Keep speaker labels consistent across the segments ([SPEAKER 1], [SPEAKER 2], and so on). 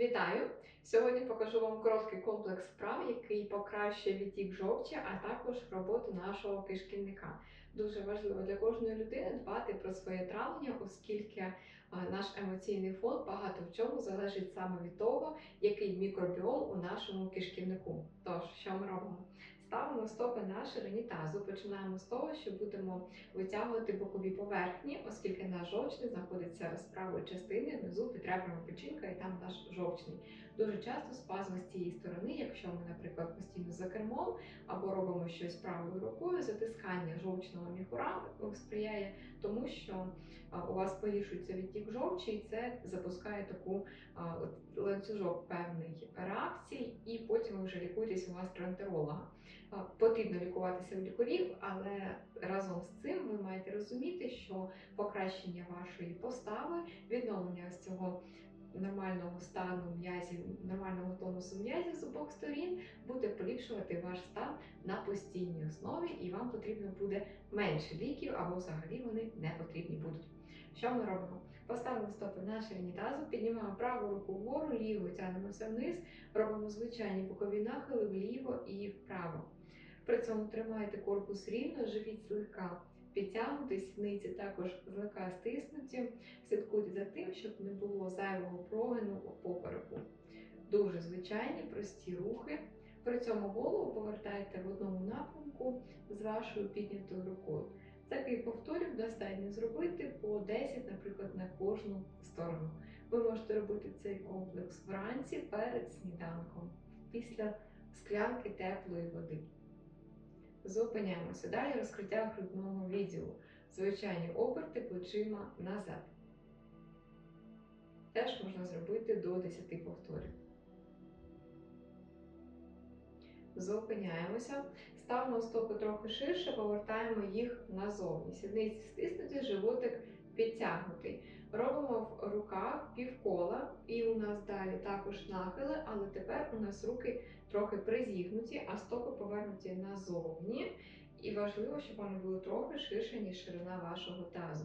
[SPEAKER 1] Вітаю! Сьогодні покажу вам короткий комплекс вправ, який покращує відтік жовчі, а також роботу нашого кишківника. Дуже важливо для кожної людини дбати про своє травлення, оскільки наш емоційний фон багато в чому залежить саме від того, який мікробіом у нашому кишківнику. Тож, що ми робимо? Ставимо стопи на ширині тазу. Починаємо з того, що будемо витягувати бокові поверхні, оскільки наш жовчний знаходиться з правої частини, внизу під ребрами печінка і там наш жовчний. Дуже часто спазми з цієї сторони, якщо ми, наприклад, постійно за кермом або робимо щось правою рукою, затискання жовчного міхура сприяє тому, що у вас погіршується відтік жовчі, і це запускає таку от ланцюжок певний реакцій, і потім ви вже лікуєтесь у гастроентеролога. Потрібно лікуватися у лікарів, але разом з цим ви маєте розуміти, що покращення вашої постави, відновлення з цього нормального стану м'язів, нормального тонусу м'язів з обох сторін буде поліпшувати ваш стан на постійній основі, і вам потрібно буде менше ліків або взагалі вони не потрібні будуть. Що ми робимо? Поставили стопи на ширині тазу, піднімаємо праву руку вгору, ліву тягнемося вниз, робимо звичайні бокові нахили вліво і вправо. При цьому тримайте корпус рівно, живіть злегка підтягнутий, сідниці також злегка стиснуті. Слідкуйте за тим, щоб не було зайвого прогину попереку. Дуже звичайні, прості рухи. При цьому голову повертайте в одному напрямку з вашою піднятою рукою. Такий повторів достатньо зробити по 10, наприклад, на кожну сторону. Ви можете робити цей комплекс вранці перед сніданком, після склянки теплої води. Зупиняємося. Далі розкриття грудного відділу. Звичайні оберти плечима назад. Теж можна зробити до 10 повторів. Зупиняємося, ставимо стопи трохи ширше, повертаємо їх назовні. Сідниці стиснуті, животик підтягнутий. Робимо в руках півкола, і у нас далі також нахили, але тепер у нас руки трохи призігнуті, а стопи повернуті назовні. І важливо, щоб вони були трохи ширше, ніж ширина вашого тазу.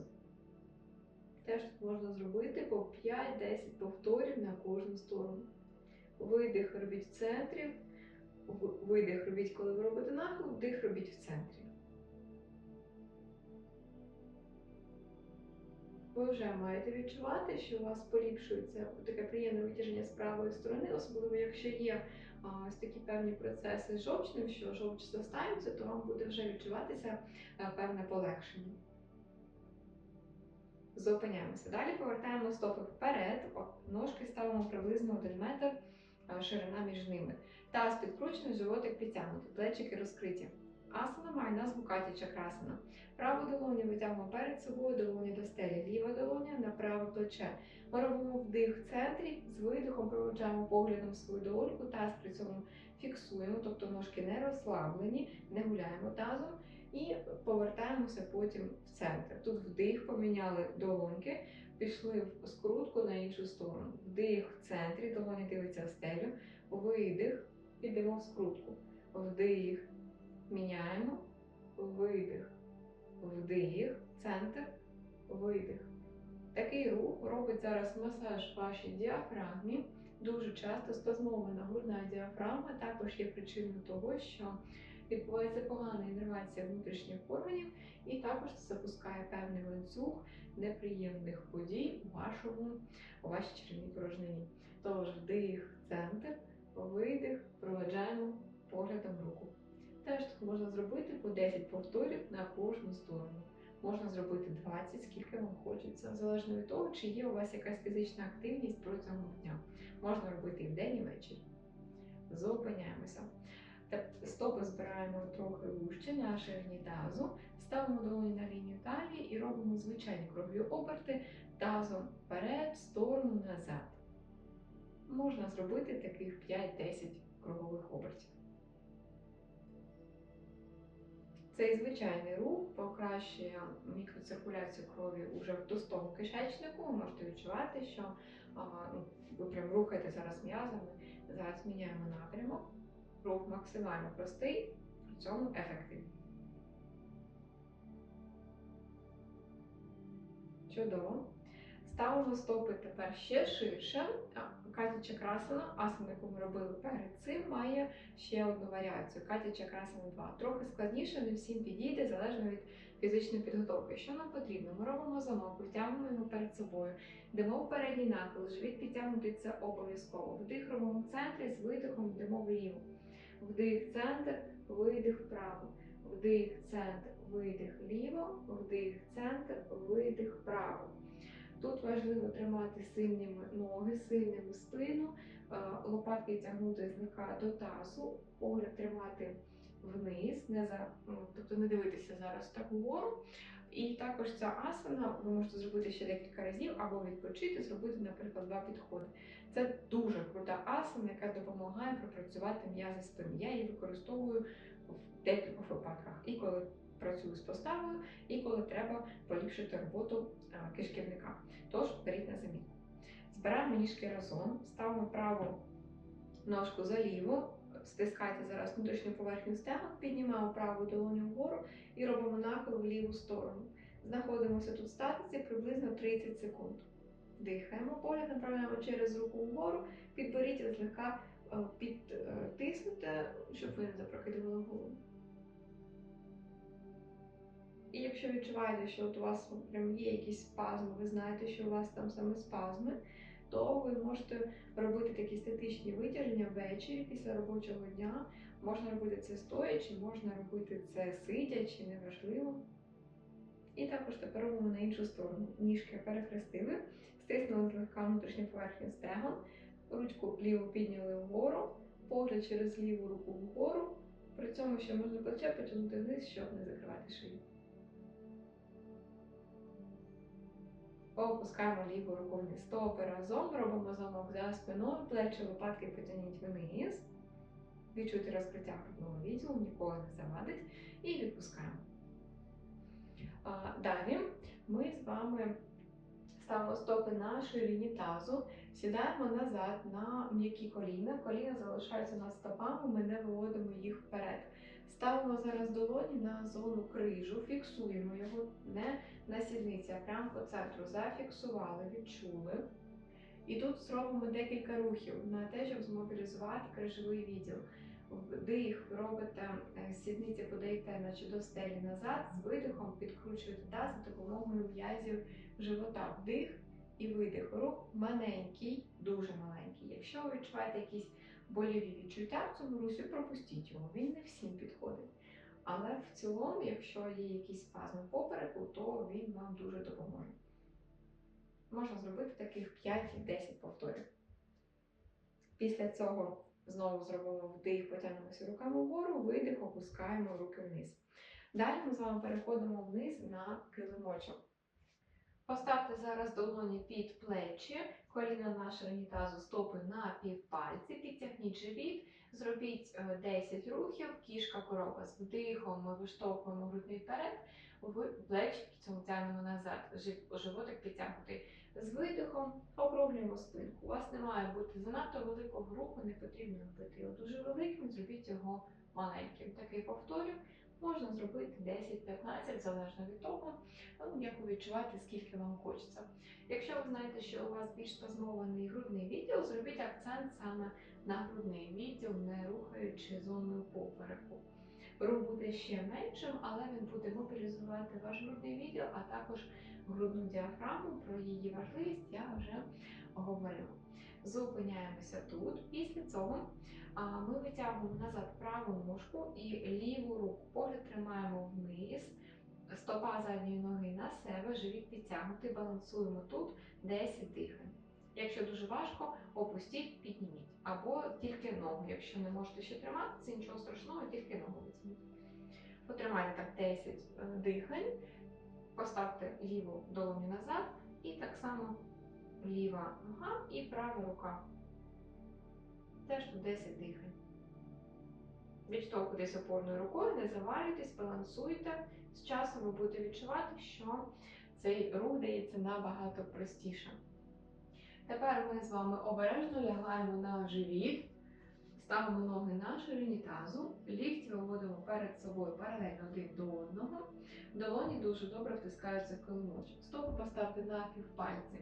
[SPEAKER 1] Теж тут можна зробити по 5-10 повторів на кожну сторону. Видих робіть в центрі, видих робіть, коли ви робите нахил, вдих робіть в центрі. Ви вже маєте відчувати, що у вас поліпшується таке приємне витяження з правої сторони, особливо якщо є ось такі певні процеси з жовчним, що жовч застаються, то вам буде вже відчуватися а, певне полегшення. Зупиняємося. Далі повертаємо стопи вперед, ножки ставимо приблизно 1 метр ширина між ними. Таз підкручений, животик підтягнутий, плечики розкриті. Асана має назву Каті Чакрасана. Праву долоню витягуємо перед собою, долоня до стелі, ліва долоня на праве плече. Ми робимо вдих в центрі, з видихом проводжаємо поглядом свою долоньку, таз при цьому фіксуємо, тобто ножки не розслаблені, не гуляємо тазом і повертаємося потім в центр. Тут вдих, поміняли долоньки, пішли в скрутку на іншу сторону. Вдих в центрі, долоня дивиться в стелю, видих, підемо в скрутку. Вдих, міняємо, видих, вдих, центр, видих. Такий рух робить зараз масаж вашій діафрагмі. Дуже часто спазмована грудна діафрагма також є причиною того, що відбувається погана іннервація внутрішніх органів, і також запускає певний ланцюг неприємних подій у вашому у вашій черевній порожнині. Тож вдих, центр, видих, проведжаємо поглядом руку. Теж тут можна зробити по 10 повторів на кожну сторону. Можна зробити 20, скільки вам хочеться, залежно від того, чи є у вас якась фізична активність протягом дня. Можна робити і вдень, і ввечері. Зупиняємося. Стопи збираємо трохи вужче на ширині тазу, ставимо долоні на лінію талії і робимо звичайні кругові оберти тазом вперед, в сторону, назад. Можна зробити таких 5-10 кругових обертів. Цей звичайний рух покращує мікроциркуляцію крові уже в товстому кишечнику. Ви можете відчувати, що ну, ви прям рухаєте зараз м'язами. Зараз міняємо напрямок. Рух максимально простий, при цьому ефективний. Чудово. Ставимо стопи тепер ще ширше. А, Катя Чакрасана, асана, яку ми робили перед цим, має ще одну варіацію. Катя Чакрасана 2. Трохи складніше, не всім підійде, залежно від фізичної підготовки. Що нам потрібно? Ми робимо замок, витягуємо його перед собою, йдемо в передній нахил, живіт підтягнутий це обов'язково. Вдих в центрі, з видихом йдемо вліво. Вдих, центр, видих вправо. Вдих, центр, видих ліво, вдих, центр, видих вправо. Тут важливо тримати сильними ноги, сильними спину, е, лопатки тягнути злегка до тазу, погляд тримати вниз, не за, тобто не дивитися зараз так вгору. І також ця асана ви можете зробити ще декілька разів або відпочити, зробити, наприклад, два підходи. Це дуже крута асана, яка допомагає пропрацювати м'язи спини. Я її використовую в декількох випадках. І коли працюю з поставою, і коли треба поліпшити роботу кишківника. Тож беріть на замітку. Збираємо ніжки разом, ставимо праву ножку за ліву, стискайте зараз внутрішню поверхню стегон, піднімаємо праву долоню вгору і робимо нахил в ліву сторону. Знаходимося тут в статиці приблизно 30 секунд. Дихаємо, погляд направляємо через руку вгору, підберіть і злегка е, підтиснути, щоб ви не запрокидували голову. І якщо відчуваєте, що от у вас прям є якісь спазми, ви знаєте, що у вас там саме спазми, то ви можете робити такі статичні витяження ввечері після робочого дня. Можна робити це стоячи, можна робити це сидячи, неважливо. І також тепер робимо на іншу сторону. Ніжки перехрестили, стиснули злегка внутрішню поверхню стегон, ручку ліву підняли вгору, погляд через ліву руку вгору. При цьому ще можна плече потягнути вниз, щоб не закривати шию. Опускаємо ліву руку вниз. Стопи разом, робимо замок за спиною, плечі лопатки потягніть вниз. Відчуйте розкриття грудного відділу, ніколи не завадить. І відпускаємо. Далі ми з вами ставимо стопи на ширині тазу, сідаємо назад на м'які коліна. Коліна залишаються над стопами, ми не виводимо їх вперед. Ставимо зараз долоні на зону крижу, фіксуємо його не на сідниці, а прямо по центру. Зафіксували, відчули. І тут зробимо декілька рухів на те, щоб змобілізувати крижовий відділ. Вдих, робите е, сідниці, подаєте наче до стелі назад, з видихом підкручуєте таз за допомогою м'язів живота. Вдих і видих. Рух маленький, дуже маленький. Якщо ви відчуваєте якісь боліві відчуття в цьому пропустіть його. Він не всім підходить. Але в цілому, якщо є якісь спазми попереку, то він вам дуже допоможе. Можна зробити таких 5-10 повторів. Після цього знову зробимо вдих, потягнемося руками вгору, видих, опускаємо руки вниз. Далі ми з вами переходимо вниз на килимочок. Поставте зараз долоні під плечі, коліна на ширині тазу, стопи на півпальці, підтягніть живіт, зробіть е, 10 рухів, кішка корова з вдихом, ми виштовхуємо грудний вперед, плечі тягнемо назад, животик підтягнутий. З видихом округлюємо спинку. У вас не має бути занадто великого руху, не потрібно робити його дуже великим, зробіть його маленьким. Такий повторюю. Можна зробити 10-15, залежно від того, ну, як ви відчуваєте, скільки вам хочеться. Якщо ви знаєте, що у вас більш спазмований грудний відділ, зробіть акцент саме на грудний відділ, не рухаючи зоною попереку. Рух буде ще меншим, але він буде мобілізувати ваш грудний відділ, а також грудну діафрагму. Про її важливість я вже говорила. Зупиняємося тут. Після цього ми витягуємо назад праву ножку і ліву руку. Погляд тримаємо вниз, стопа задньої ноги на себе, живіт підтягнутий, балансуємо тут 10 дихань. Якщо дуже важко, опустіть, підніміть. Або тільки ногу. Якщо не можете ще тримати, це нічого страшного, тільки ногу візьміть. Потримайте так 10 е, дихань, поставте ліву долоню назад і так само ліва нога і права рука. Теж тут 10 дихань. Відштовхуйтесь опорною рукою, не завалюйтесь, балансуйте. З часом ви будете відчувати, що цей рух дається набагато простіше. Тепер ми з вами обережно лягаємо на живіт, Ставимо ноги на ширині тазу, лікті виводимо перед собою паралельно один до одного. Долоні дуже добре втискаються в килимочок. Стопи поставте на півпальці.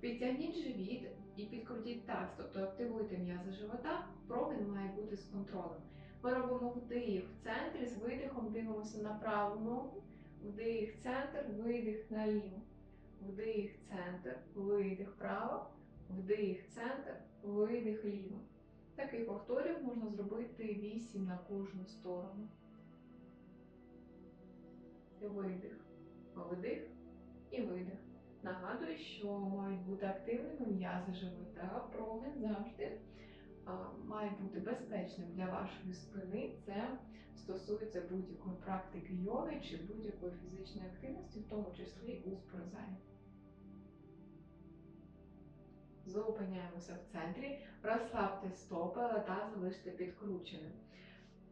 [SPEAKER 1] Підтягніть живіт і підкрутіть таз, тобто активуйте м'язи живота, прогин має бути з контролем. Ми робимо вдих в центрі, з видихом дивимося на праву ногу, вдих, центр, видих на ліву. Вдих, центр, видих право, вдих, центр, видих ліво. Таких повторів можна зробити 8 на кожну сторону. Видих, вдих і видих. Нагадую, що мають бути активними м'язи живота, прогин завжди має бути безпечним для вашої спини. Це стосується будь-якої практики йоги чи будь-якої фізичної активності, в тому числі у спортзалі. Зупиняємося в центрі, розслабте стопи, але залиште підкрученим.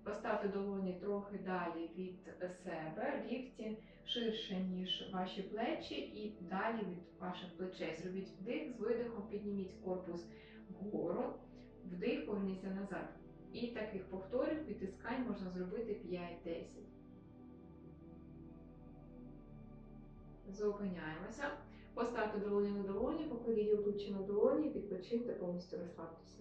[SPEAKER 1] Поставте долоні трохи далі від себе, лікті ширше, ніж ваші плечі, і далі від ваших плечей. Зробіть вдих, з видихом підніміть корпус вгору, вдих, поверніться назад. І таких повторів підтискань можна зробити 5-10. Зупиняємося. Поставте долоні на долоні, покладіть обличчя на долоні і відпочиньте, повністю розслабтеся.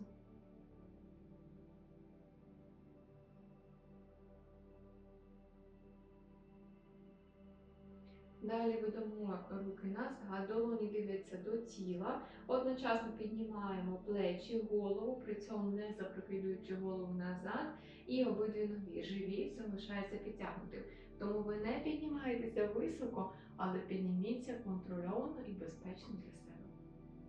[SPEAKER 1] Далі ведемо руки назад, долоні дивляться до тіла. Одночасно піднімаємо плечі, голову, при цьому не запрокидуючи голову назад. І обидві ноги. Живіт залишається підтягнутим. Тому ви не піднімаєтеся високо, але підніміться контрольовано і безпечно для себе.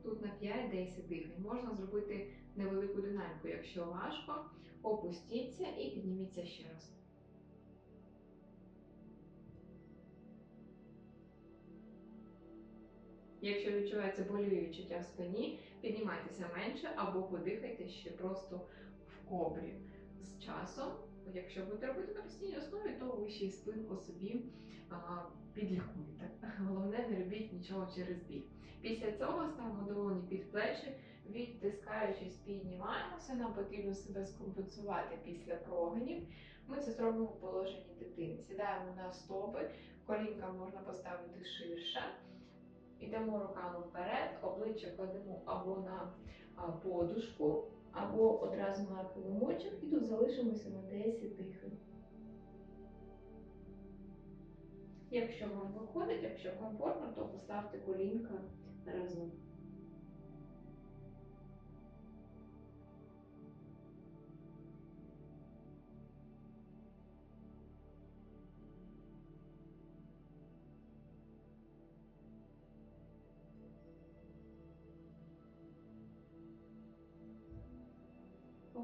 [SPEAKER 1] Тут на 5-10 дихань можна зробити невелику динаміку. Якщо важко, опустіться і підніміться ще раз. Якщо відчувається боліві відчуття в спині, піднімайтеся менше або подихайте ще просто в кобрі. З часом, якщо будете робити на постійній основі, то ви ще й спинку собі а, підлікуєте. Головне, не робіть нічого через біль. Після цього ставимо долоні під плечі, відтискаючись, піднімаємося. Нам потрібно себе скомпенсувати після прогинів. Ми це зробимо в положенні дитини. Сідаємо на стопи, колінка можна поставити ширше. Йдемо руками вперед, обличчя кладемо або на подушку, або одразу на килимочок, і тут залишимося на 10 дихань. Якщо вам виходить, якщо комфортно, то поставте колінка разом.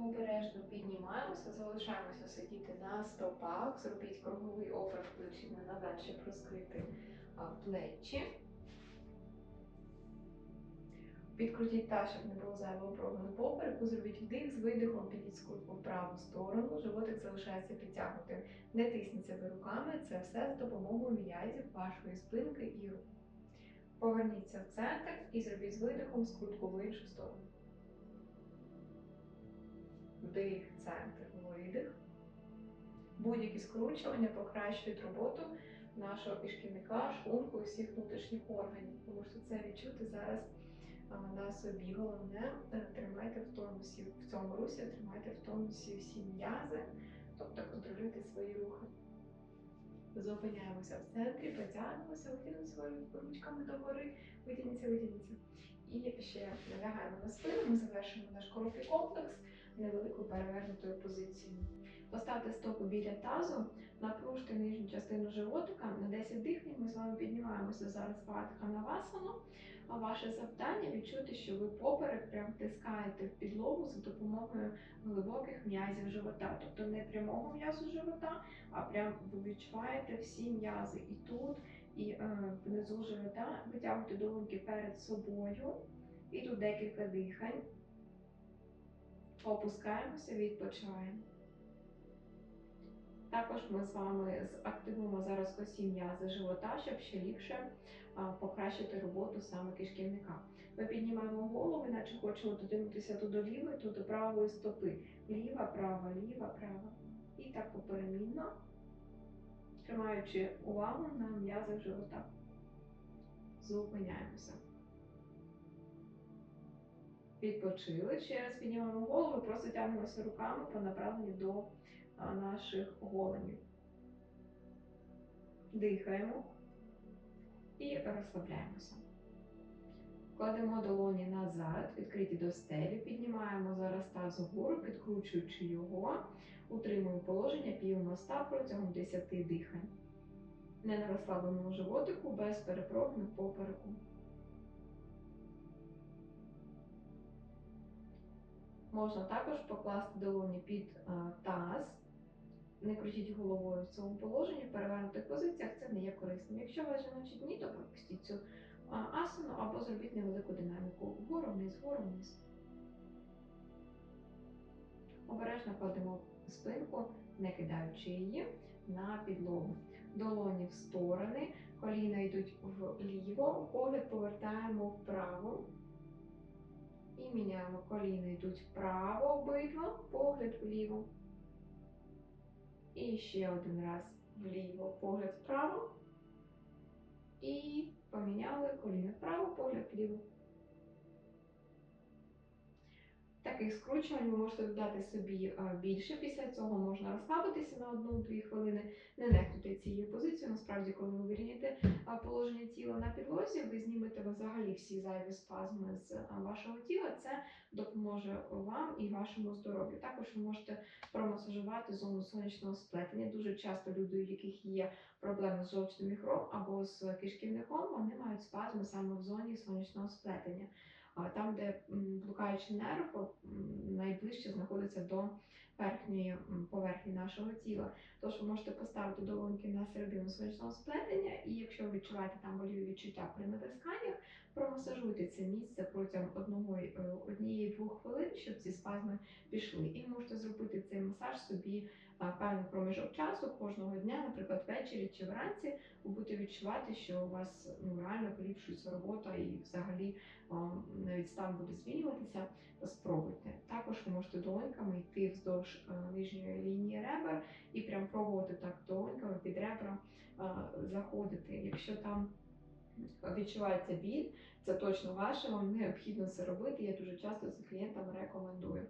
[SPEAKER 1] Обережно піднімаємося, залишаємося сидіти на стопах, зробіть круговий офер плечима назад, щоб розкрити плечі. Підкрутіть таз, щоб не було зайвого прогону попереку, зробіть вдих з видихом, підіть скрутку в праву сторону, животик залишається підтягнутим. Не тисніть себе руками, це все з допомогою м'язів вашої спинки і рук. Поверніться в центр і зробіть з видихом скрутку в іншу сторону. Вдих, центр, видих. Будь-які скручування покращують роботу нашого кишківника, шлунку і всіх внутрішніх органів. Ви можете це відчути зараз на собі. Головне, е, тримайте в тонусі в цьому русі, тримайте в тонусі всі м'язи, тобто контролюйте свої рухи. Зупиняємося в центрі, потягнемося, витягнемо своїми ручками догори, витягніться, витягніться. І ще лягаємо на спину, ми завершимо наш короткий комплекс невеликою перевернутою позицією. Поставте стопу біля тазу, напружте нижню частину животика. На 10 дихань ми з вами піднімаємося зараз в Адханавасану. А ваше завдання відчути, що ви поперек прям тискаєте в підлогу за допомогою глибоких м'язів живота. Тобто не прямого м'язу живота, а прям ви відчуваєте всі м'язи і тут, і е, внизу живота. Витягуйте долоньки перед собою. І тут декілька дихань. Опускаємося, відпочиваємо. Також ми з вами активуємо зараз усі м'язи живота, щоб ще ліпше покращити роботу саме кишківника. Ми піднімаємо голову, наче хочемо дотягнутися то до лівої, то до правої стопи. Ліва, права, ліва, права. І так поперемінно, тримаючи увагу на м'язах живота. Зупиняємося. Відпочили. Ще раз піднімаємо голову, просто тягнемося руками по направленню до наших голенів. Дихаємо і розслабляємося. Кладемо долоні назад, відкриті до стелі, піднімаємо зараз таз вгору, підкручуючи його, утримуємо положення півмоста протягом 10 дихань. Не на розслабленому животику, без перепробних попереку. Можна також покласти долоні під а, таз, не крутіть головою в цьому положенні, в перевернутих позиціях це не є корисним. Якщо вас жіночі дні, то пропустіть цю а, асану або зробіть невелику динаміку вгору вниз, вгору вниз. Обережно кладемо спинку, не кидаючи її на підлогу. Долоні в сторони, коліна йдуть вліво, погляд повертаємо вправо. І міняємо коліна йдуть вправо обидва, погляд вліво. І ще один раз вліво, погляд вправо. І поміняли коліна вправо, погляд вліво. Таких скручувань ви можете додати собі більше. Після цього можна розслабитися на 1-2 хвилини. Не нехтуйте цією позицією. Насправді, коли ви вирівняєте положення тіла на підлозі, ви знімете взагалі всі зайві спазми з вашого тіла. Це допоможе вам і вашому здоров'ю. Також ви можете промасажувати зону сонячного сплетення. Дуже часто люди, у яких є проблеми з жовчним міхром або з кишківником, вони мають спазми саме в зоні сонячного сплетення. Там, де блукаючий нерв найближче знаходиться до верхньої поверхні нашого тіла. Тож ви можете поставити долоньки на середину сонячного сплетення, і якщо ви відчуваєте там боліві відчуття при натисканнях, промасажуйте це місце протягом е, однієї-двох хвилин, щоб ці спазми пішли. І можете зробити цей масаж собі певний проміжок часу кожного дня, наприклад, ввечері чи вранці, ви будете відчувати, що у вас ну, реально поліпшується робота і взагалі навіть стан буде змінюватися, спробуйте. Також ви можете долоньками йти вздовж нижньої лінії ребер і прям пробувати так долоньками під ребра заходити. Якщо там відчувається біль, це точно ваше, вам необхідно це робити. Я дуже часто це клієнтам рекомендую.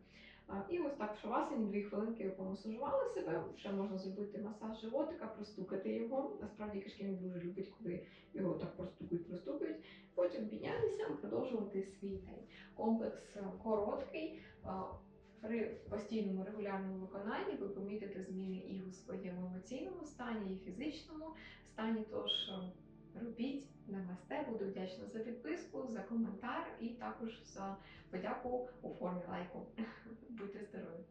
[SPEAKER 1] І ось так в шавасані дві хвилинки ви помасажували себе. Ще можна зробити масаж животика, простукати його. Насправді кишківник дуже любить, коли його так простукають, простукають. Потім піднятися, продовжувати свій день. Комплекс е, короткий. При постійному регулярному виконанні ви помітите зміни і у своєму емоційному стані, і фізичному стані. Тож е, робіть намасте. Буду вдячна за підписку, за коментар і також за подяку у формі лайку. Будьте здорові!